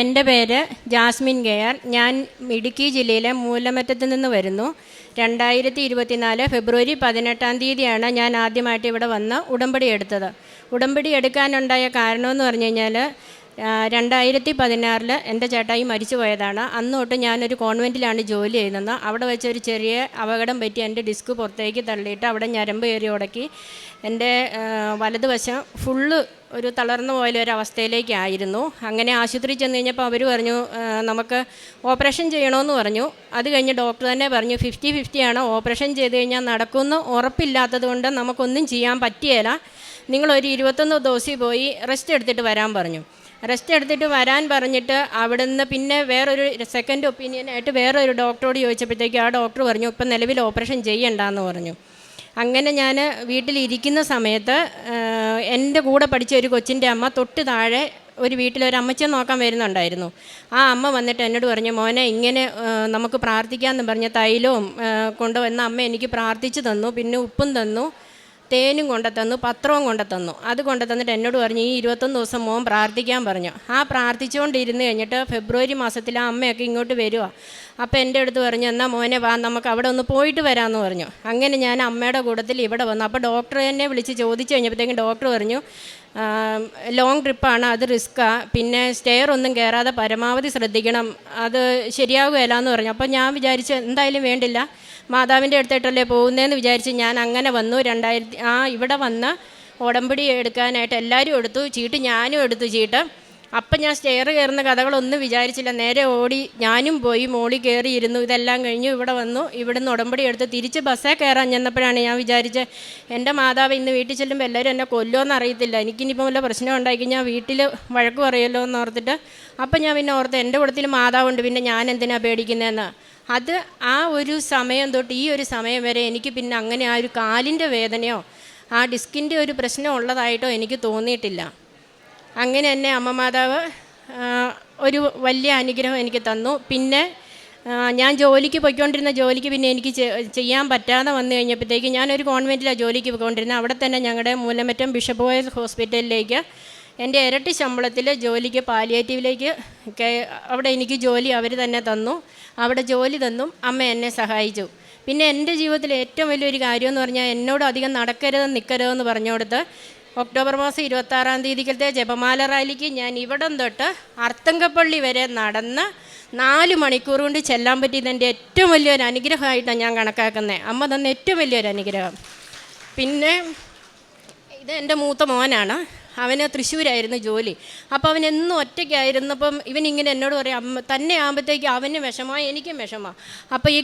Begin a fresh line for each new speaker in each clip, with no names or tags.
എന്റെ പേര് Jasmine gainer ഞാൻ ഇടുക്കി ജില്ലയിലെ മൂലമറ്റത്ത് നിന്ന് വരുന്നു. രണ്ടായിരത്തി ഇരുപത്തിനാല് ഫെബ്രുവരി പതിനെട്ടാം തീയതിയാണ് ഞാൻ ആദ്യമായിട്ട് ഇവിടെ വന്ന് ഉടമ്പടി എടുത്തത്. ഉടമ്പടി എടുക്കാനുണ്ടായ കാരണമെന്ന് പറഞ്ഞു കഴിഞ്ഞാൽ രണ്ടായിരത്തി പതിനാറിൽ എന്റെ ചേട്ടായി മരിച്ചു പോയതാണ്. അന്ന് തൊട്ട് ഞാനൊരു കോൺവെന്റിലാണ് ജോലി ചെയ്യുന്നത്. അവിടെ വെച്ചൊരു ചെറിയ അപകടം പറ്റി എന്റെ ഡിസ്ക് പുറത്തേക്ക് തള്ളിയിട്ട് അവിടെ ഞരമ്പ് കയറി ഉടക്കി. എന്റെ വലതുവശം ഫുള്ള് ഒരു തളർന്നു പോയ ഒരവസ്ഥയിലേക്കായിരുന്നു അങ്ങനെ ആശുപത്രി ചെന്ന് കഴിഞ്ഞപ്പോൾ അവർ പറഞ്ഞു നമുക്ക് ഓപ്പറേഷൻ ചെയ്യണമെന്ന് പറഞ്ഞു. അത് കഴിഞ്ഞ് ഡോക്ടർ തന്നെ പറഞ്ഞു ഫിഫ്റ്റി ഫിഫ്റ്റിയാണ് ഓപ്പറേഷൻ ചെയ്ത് കഴിഞ്ഞാൽ നടക്കുമെന്ന് ഉറപ്പില്ലാത്തത് കൊണ്ട് നമുക്കൊന്നും ചെയ്യാൻ പറ്റിയേല. നിങ്ങളൊരു ഇരുപത്തൊന്ന് ദിവസം പോയി റെസ്റ്റ് എടുത്തിട്ട് വരാൻ പറഞ്ഞു. റെസ്റ്റ് എടുത്തിട്ട് വരാൻ പറഞ്ഞിട്ട് അവിടുന്ന് പിന്നെ വേറൊരു സെക്കൻഡ് ഒപ്പീനിയനായിട്ട് വേറൊരു ഡോക്ടറോട് ചോദിച്ചപ്പോഴത്തേക്ക് ആ ഡോക്ടർ പറഞ്ഞു ഇപ്പം നിലവിൽ ഓപ്പറേഷൻ ചെയ്യണ്ടെന്ന് പറഞ്ഞു. അങ്ങനെ ഞാൻ വീട്ടിലിരിക്കുന്ന സമയത്ത് എന്റെ കൂടെ പഠിച്ച ഒരു കൊച്ചിന്റെ അമ്മ തൊട്ട് താഴെ ഒരു വീട്ടിലൊരു അമ്മച്ചൻ നോക്കാൻ വരുന്നുണ്ടായിരുന്നു. ആ അമ്മ വന്നിട്ട് എന്നോട് പറഞ്ഞു മോനെ ഇങ്ങനെ നമുക്ക് പ്രാർത്ഥിക്കാമെന്ന് പറഞ്ഞ തൈലവും കൊണ്ടുവന്ന അമ്മ എനിക്ക് പ്രാർത്ഥിച്ചു തന്നു പിന്നെ ഉപ്പും തന്നു തേനും കൊണ്ടുതന്നു പത്രവും കൊണ്ടുതന്നു അത് കൊണ്ടുതന്നിട്ട് എന്നോട് പറഞ്ഞു ഈ ഇരുപത്തൊന്ന് ദിവസം മോൻ പ്രാർത്ഥിക്കാൻ പറഞ്ഞു. ആ പ്രാർത്ഥിച്ചുകൊണ്ടിരുന്ന് കഴിഞ്ഞിട്ട് ഫെബ്രുവരി മാസത്തിൽ ആ അമ്മയൊക്കെ ഇങ്ങോട്ട് വരുക അപ്പോൾ എന്റെ അടുത്ത് പറഞ്ഞു എന്നാൽ മോനെ വാ നമുക്ക് അവിടെ ഒന്ന് പോയിട്ട് വരാമെന്ന് പറഞ്ഞു. അങ്ങനെ ഞാൻ അമ്മയുടെ കൂട്ടത്തിൽ ഇവിടെ വന്നു. അപ്പോൾ ഡോക്ടർ എന്നെ വിളിച്ച് ചോദിച്ചു കഴിഞ്ഞപ്പോഴത്തേക്കും ഡോക്ടർ പറഞ്ഞു ലോങ് ട്രിപ്പാണ് അത് റിസ്ക്കാണ് പിന്നെ സ്റ്റെയർ ഒന്നും കയറാതെ പരമാവധി ശ്രദ്ധിക്കണം. അത് ശരിയാകുകയില്ല എന്ന് പറഞ്ഞു. അപ്പോൾ ഞാൻ വിചാരിച്ചു എന്തായാലും വേണ്ടില്ല. മാതാവിന്റെ അടുത്തായിട്ടല്ലേ പോകുന്നതെന്ന് വിചാരിച്ച് ഞാൻ അങ്ങനെ വന്നു. രണ്ടായിരത്തി ആ ഇവിടെ വന്ന് ഉടമ്പടി എടുക്കാനായിട്ട് എല്ലാവരും എടുത്തു. ചീട്ട് ഞാനും എടുത്തു ചീട്ട്. അപ്പം ഞാൻ സ്റ്റെയർ കയറുന്ന കഥകളൊന്നും വിചാരിച്ചില്ല. നേരെ ഓടി ഞാനും പോയി മോളിൽ കയറിയിരുന്നു ഇതെല്ലാം കഴിഞ്ഞു ഇവിടെ വന്നു. ഇവിടെ നിന്ന് ഉടമ്പടി എടുത്ത് തിരിച്ച് ബസ്സേ കയറാൻ ചെന്നപ്പോഴാണ് ഞാൻ വിചാരിച്ചത് എന്റെ മാതാവ് ഇന്ന് വീട്ടിൽ ചെല്ലുമ്പോൾ എല്ലാവരും എന്നെ കൊല്ലുമെന്ന് അറിയത്തില്ല. എനിക്കിനിപ്പോൾ വല്ല പ്രശ്നം ഉണ്ടായി ഞാൻ വീട്ടിൽ വഴക്ക് പറയുമല്ലോ എന്ന് ഓർത്തിട്ട്. അപ്പം ഞാൻ പിന്നെ ഓർത്ത് എന്റെ കൂടത്തിൽ മാതാവുണ്ട്. പിന്നെ ഞാൻ എന്തിനാണ് പേടിക്കുന്നതെന്ന് അത് ആ ഒരു സമയം തൊട്ട് ഈ ഒരു സമയം വരെ എനിക്ക് പിന്നെ അങ്ങനെ ആ ഒരു കാലിന്റെ വേദനയോ ആ ഡിസ്കിന്റെ ഒരു പ്രശ്നം ഉള്ളതായിട്ടോ എനിക്ക് തോന്നിയിട്ടില്ല. അങ്ങനെ തന്നെ അമ്മ മാതാവ് ഒരു വലിയ അനുഗ്രഹം എനിക്ക് തന്നു. പിന്നെ ഞാൻ ജോലിക്ക് പോയിക്കൊണ്ടിരുന്ന ജോലിക്ക് പിന്നെ എനിക്ക് ചെയ്യാൻ പറ്റാതെ വന്നു കഴിഞ്ഞപ്പോഴത്തേക്ക് ഞാനൊരു കോൺവെന്റിലാണ് ജോലിക്ക് പോയിക്കൊണ്ടിരുന്നത്. അവിടെ തന്നെ ഞങ്ങളുടെ മൂലമറ്റം ബിഷപ്പ് ബോയ്സ് ഹോസ്പിറ്റലിലേക്ക് എന്റെ ഇരട്ടി ശമ്പളത്തിൽ ജോലിക്ക് പാലിയേറ്റീവിലേക്ക് അവിടെ എനിക്ക് ജോലി അവർ തന്നെ തന്നു. അവിടെ ജോലി തന്നും അമ്മ എന്നെ സഹായിച്ചു. പിന്നെ എന്റെ ജീവിതത്തിൽ ഏറ്റവും വലിയൊരു കാര്യം എന്ന് പറഞ്ഞാൽ എന്നോട് അധികം നടക്കരുത് നിൽക്കരുതെന്ന് പറഞ്ഞു കൊടുത്ത് ഒക്ടോബർ മാസം ഇരുപത്താറാം തീയതിക്കത്തെ ജപമാല റാലിക്ക് ഞാൻ ഇവിടം തൊട്ട് അർത്തങ്കപ്പള്ളി വരെ നടന്ന് നാല് മണിക്കൂർ കൊണ്ട് ചെല്ലാൻ പറ്റിയത് എന്റെ ഏറ്റവും വലിയൊരു അനുഗ്രഹമായിട്ടാണ് ഞാൻ കണക്കാക്കുന്നത്. അമ്മ തന്ന ഏറ്റവും വലിയൊരു അനുഗ്രഹം. പിന്നെ ഇത് എന്റെ മൂത്ത മോനാണ്. അവന് തൃശ്ശൂരായിരുന്നു ജോലി. അപ്പോൾ അവൻ എന്നും ഒറ്റയ്ക്കായിരുന്നപ്പം ഇവൻ ഇങ്ങനെ എന്നോട് പറയും അമ്മ തന്നെ ആകുമ്പോഴത്തേക്ക് അവന് വിഷമമായി എനിക്കും വിഷമമാണ് അപ്പോൾ ഈ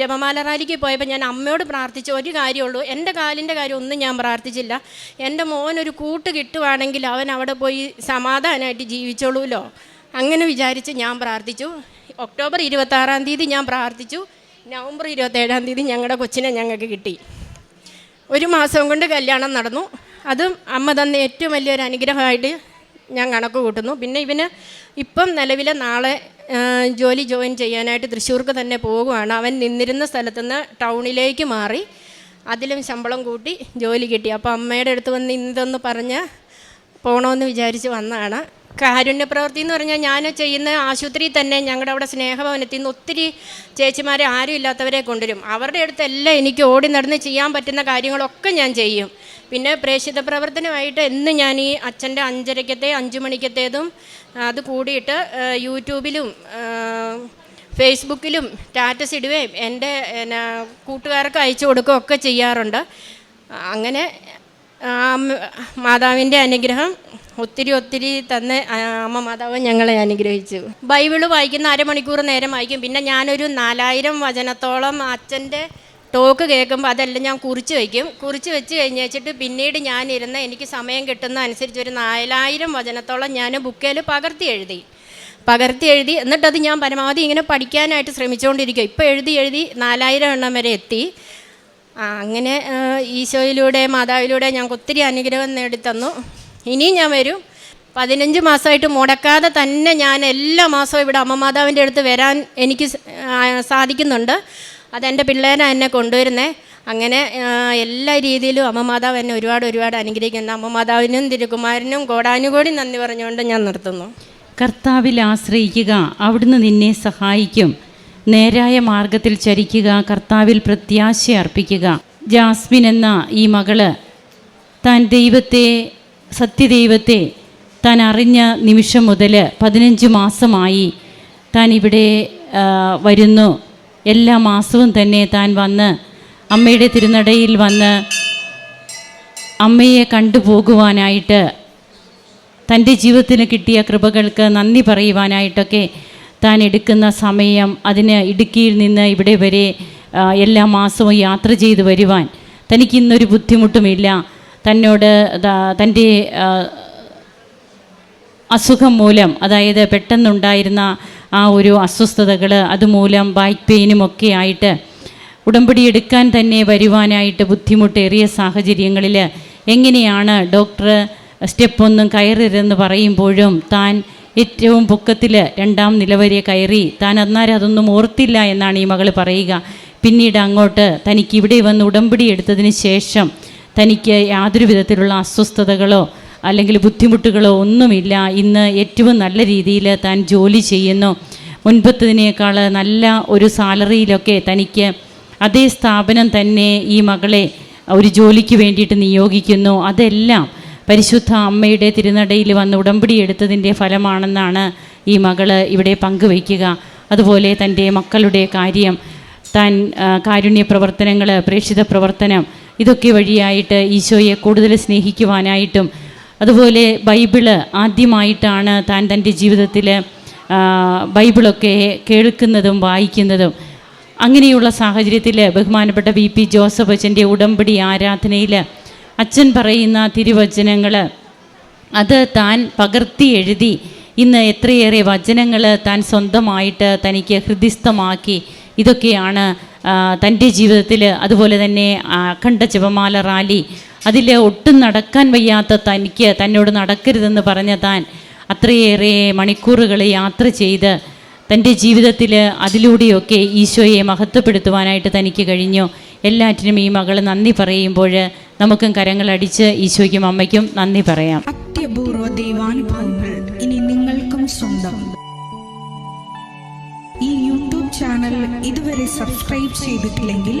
ജപമാല റാലിക്ക് പോയപ്പോൾ ഞാൻ അമ്മയോട് പ്രാർത്ഥിച്ച ഒരു കാര്യമുള്ളൂ എന്റെ കാലിന്റെ കാര്യം ഒന്നും ഞാൻ പ്രാർത്ഥിച്ചില്ല. എന്റെ മോനൊരു കൂട്ട് കിട്ടുവാണെങ്കിൽ അവൻ അവിടെ പോയി സമാധാനമായിട്ട് ജീവിച്ചോളൂല്ലോ അങ്ങനെ വിചാരിച്ച് ഞാൻ പ്രാർത്ഥിച്ചു. ഒക്ടോബർ ഇരുപത്താറാം തീയതി ഞാൻ പ്രാർത്ഥിച്ചു. നവംബർ ഇരുപത്തേഴാം തീയതി ഞങ്ങളുടെ കൊച്ചിനെ ഞങ്ങൾക്ക് കിട്ടി. ഒരു മാസം കൊണ്ട് കല്യാണം നടന്നു. അതും അമ്മ തന്ന ഏറ്റവും വലിയൊരു അനുഗ്രഹമായിട്ട് ഞാൻ കണക്ക് കൂട്ടുന്നു. പിന്നെ ഇവന് ഇപ്പം നിലവിലെ നാളെ ജോലി ജോയിൻ ചെയ്യാനായിട്ട് തൃശ്ശൂർക്ക് തന്നെ പോകുവാണ്. അവൻ നിന്നിരുന്ന സ്ഥലത്തുനിന്ന് ടൗണിലേക്ക് മാറി അതിലും ശമ്പളം കൂട്ടി ജോലി കിട്ടി. അപ്പോൾ അമ്മയുടെ അടുത്ത് വന്ന് ഇതൊന്ന് പറഞ്ഞ് പോകണമെന്ന് വിചാരിച്ച് വന്നതാണ്. കാരുണ്യ പ്രവൃത്തി എന്ന് പറഞ്ഞാൽ ഞാൻ ചെയ്യുന്ന ആശുപത്രിയിൽ തന്നെ ഞങ്ങളുടെ അവിടെ സ്നേഹഭവനത്തിൽ നിന്ന് ഒത്തിരി ചേച്ചിമാരെ ആരും ഇല്ലാത്തവരെ കൊണ്ടുവരും. അവരുടെ അടുത്തെല്ലാം എനിക്ക് ഓടി നടന്ന് ചെയ്യാൻ പറ്റുന്ന കാര്യങ്ങളൊക്കെ ഞാൻ ചെയ്യും. പിന്നെ പ്രേക്ഷിത പ്രവർത്തനമായിട്ട് എന്ന് ഞാൻ ഈ അച്ഛന്റെ അഞ്ചരക്കത്തെ അഞ്ചു മണിക്കത്തേതും അത് കൂടിയിട്ട് യൂട്യൂബിലും ഫേസ്ബുക്കിലും സ്റ്റാറ്റസ് ഇടുകയും എന്റെ കൂട്ടുകാർക്ക് അയച്ചു കൊടുക്കുകയും ഒക്കെ ചെയ്യാറുണ്ട്. അങ്ങനെ മാതാവിന്റെ അനുഗ്രഹം ഒത്തിരി ഒത്തിരി തന്നെ അമ്മ മാതാവ് ഞങ്ങളെ അനുഗ്രഹിച്ചു. ബൈബിൾ വായിക്കുന്ന അരമണിക്കൂർ നേരം വായിക്കും പിന്നെ ഞാനൊരു നാലായിരം വചനത്തോളം അച്ഛന്റെ ടോക്ക് കേൾക്കുമ്പോൾ അതെല്ലാം ഞാൻ കുറിച്ച് വയ്ക്കും. കുറിച്ച് വെച്ച് കഴിഞ്ഞ് വെച്ചിട്ട് പിന്നീട് ഞാനിരുന്ന് എനിക്ക് സമയം കിട്ടുന്ന അനുസരിച്ച് ഒരു നാലായിരം വചനത്തോളം ഞാൻ ബുക്കിൽ പകർത്തി എഴുതി. പകർത്തി എഴുതി. എന്നിട്ടത് ഞാൻ പരമാവധി ഇങ്ങനെ പഠിക്കാനായിട്ട് ശ്രമിച്ചുകൊണ്ടിരിക്കുക ഇപ്പോൾ എഴുതി എഴുതി നാലായിരം എണ്ണം വരെ എത്തി. ആ, അങ്ങനെ ഈശോയിലൂടെ മാതാവിലൂടെ ഞങ്ങൾക്ക് ഒത്തിരി അനുഗ്രഹം നേടിത്തന്നു. ഇനിയും ഞാൻ വരും. പതിനഞ്ച് മാസമായിട്ട് മുടക്കാതെ തന്നെ ഞാൻ എല്ലാ മാസവും ഇവിടെ അമ്മ മാതാവിന്റെ അടുത്ത് വരാൻ എനിക്ക് സാധിക്കുന്നുണ്ട്. അതെന്റെ പിള്ളേരാണ് എന്നെ കൊണ്ടുവരുന്നത് അങ്ങനെ എല്ലാ രീതിയിലും അമ്മ മാതാവ് എന്നെ ഒരുപാട് ഒരുപാട് അനുഗ്രഹിക്കുന്നു അമ്മ മാതാവിനും തിരുകുമാരനും കോടാനുകോടി നന്ദി പറഞ്ഞുകൊണ്ട് ഞാൻ നിർത്തുന്നു.
കർത്താവിൽ ആശ്രയിക്കുക അവിടുന്ന് നിന്നെ സഹായിക്കും. നേരായ മാർഗത്തിൽ ചരിക്കുക കർത്താവിൽ പ്രത്യാശ അർപ്പിക്കുക. ജാസ്മിൻ എന്ന ഈ മകൾ താൻ ദൈവത്തെ സത്യദൈവത്തെ താൻ അറിഞ്ഞ നിമിഷം മുതൽ പതിനഞ്ച് മാസമായി താൻ ഇവിടെ വരുന്നു. എല്ലാ മാസവും തന്നെ താൻ വന്ന് അമ്മയുടെ തിരുനടയിൽ വന്ന് അമ്മയെ കണ്ടുപോകുവാനായിട്ട് തന്റെ ജീവിതത്തിന് കിട്ടിയ കൃപകൾക്ക് നന്ദി പറയുവാനായിട്ടൊക്കെ താൻ എടുക്കുന്ന സമയം അതിന് ഇടുക്കിയിൽ നിന്ന് ഇവിടെ വരെ എല്ലാ മാസവും യാത്ര ചെയ്ത് വരുവാൻ തനിക്കിന്നൊരു ബുദ്ധിമുട്ടുമില്ല. തന്നോട് തന്റെ അസുഖം മൂലം അതായത് പെട്ടെന്നുണ്ടായിരുന്ന ആ ഒരു അസ്വസ്ഥതകൾ അതുമൂലം ബാക്ക് പെയിനും ഒക്കെ ആയിട്ട് ഉടമ്പടി എടുക്കാൻ തന്നെ വരുവാനായിട്ട് ബുദ്ധിമുട്ടേറിയ സാഹചര്യങ്ങളിൽ എങ്ങനെയാണ് ഡോക്ടർ സ്റ്റെപ്പൊന്നും കയറരുതെന്ന് പറയുമ്പോഴും താൻ ഏറ്റവും പൊക്കത്തിൽ രണ്ടാം നിലവരെ കയറി താൻ അന്നേരം അതൊന്നും ഓർത്തില്ല എന്നാണ് ഈ മകൾ പറയുക. പിന്നീട് അങ്ങോട്ട് തനിക്ക് ഇവിടെ വന്ന് ഉടമ്പടി എടുത്തതിന് ശേഷം തനിക്ക് യാതൊരു വിധത്തിലുള്ള അസ്വസ്ഥതകളോ അല്ലെങ്കിൽ ബുദ്ധിമുട്ടുകളോ ഒന്നുമില്ല. ഇന്ന് ഏറ്റവും നല്ല രീതിയിൽ താൻ ജോലി ചെയ്യുന്നു. മുൻപത്തതിനേക്കാൾ നല്ല ഒരു സാലറിയിലൊക്കെ തനിക്ക് അതേ സ്ഥാപനം തന്നെ ഈ മകളെ ഒരു ജോലിക്ക് വേണ്ടിയിട്ട് നിയോഗിക്കുന്നു. അതെല്ലാം പരിശുദ്ധ അമ്മയുടെ തിരുനടയിൽ വന്ന് ഉടമ്പടി എടുത്തതിന്റെ ഫലമാണെന്നാണ് ഈ മകൾ ഇവിടെ പങ്കുവയ്ക്കുക. അതുപോലെ തന്റെ മക്കളുടെ കാര്യം താൻ കാരുണ്യ പ്രവർത്തനങ്ങൾ പ്രേക്ഷിത പ്രവർത്തനം ഇതൊക്കെ വഴിയായിട്ട് ഈശോയെ കൂടുതൽ സ്നേഹിക്കുവാനായിട്ടും അതുപോലെ ബൈബിൾ ആദ്യമായിട്ടാണ് താൻ തന്റെ ജീവിതത്തിൽ ബൈബിളൊക്കെ കേൾക്കുന്നതും വായിക്കുന്നതും. അങ്ങനെയുള്ള സാഹചര്യത്തിൽ ബഹുമാനപ്പെട്ട വി പി ജോസഫ് അച്ഛന്റെ ഉടമ്പടി ആരാധനയിൽ അച്ഛൻ പറയുന്ന തിരുവചനങ്ങൾ അത് താൻ പകർത്തി എഴുതി. ഇന്ന് എത്രയേറെ വചനങ്ങൾ താൻ സ്വന്തമായിട്ട് തനിക്ക് ഹൃദിസ്ഥമാക്കി. ഇതൊക്കെയാണ് തന്റെ ജീവിതത്തിൽ അതുപോലെ തന്നെ അഖണ്ഡ ജപമാല റാലി. അതിൽ ഒട്ടും നടക്കാൻ വയ്യാത്ത തനിക്ക് തന്നോട് നടക്കരുതെന്ന് പറഞ്ഞ താൻ അത്രയേറെ മണിക്കൂറുകൾ യാത്ര ചെയ്ത് തന്റെ ജീവിതത്തിൽ അതിലൂടെയൊക്കെ ഈശോയെ മഹത്വപ്പെടുത്തുവാനായിട്ട് തനിക്ക് കഴിഞ്ഞു. എല്ലാറ്റിനും ഈ മകൾ നന്ദി പറയുമ്പോൾ നമുക്കും കരങ്ങളടിച്ച് ഈശോയ്ക്കും അമ്മയ്ക്കും നന്ദി പറയാം.
അത്യപൂർവ ദൈവാനുഭവങ്ങൾ ഇനി നിങ്ങൾക്കും സ്വന്തം. ഈ യൂട്യൂബ് ചാനൽ ഇതുവരെ സബ്സ്ക്രൈബ് ചെയ്തിട്ടില്ലെങ്കിൽ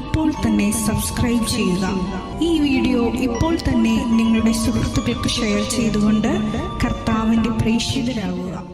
ഇപ്പോൾ തന്നെ സബ്സ്ക്രൈബ് ചെയ്യുക. ഈ വീഡിയോ ഇപ്പോൾ തന്നെ നിങ്ങളുടെ സുഹൃത്തുക്കൾക്ക് ഷെയർ ചെയ്തുകൊണ്ട് കർത്താവിന്റെ പ്രേക്ഷിതരാകുക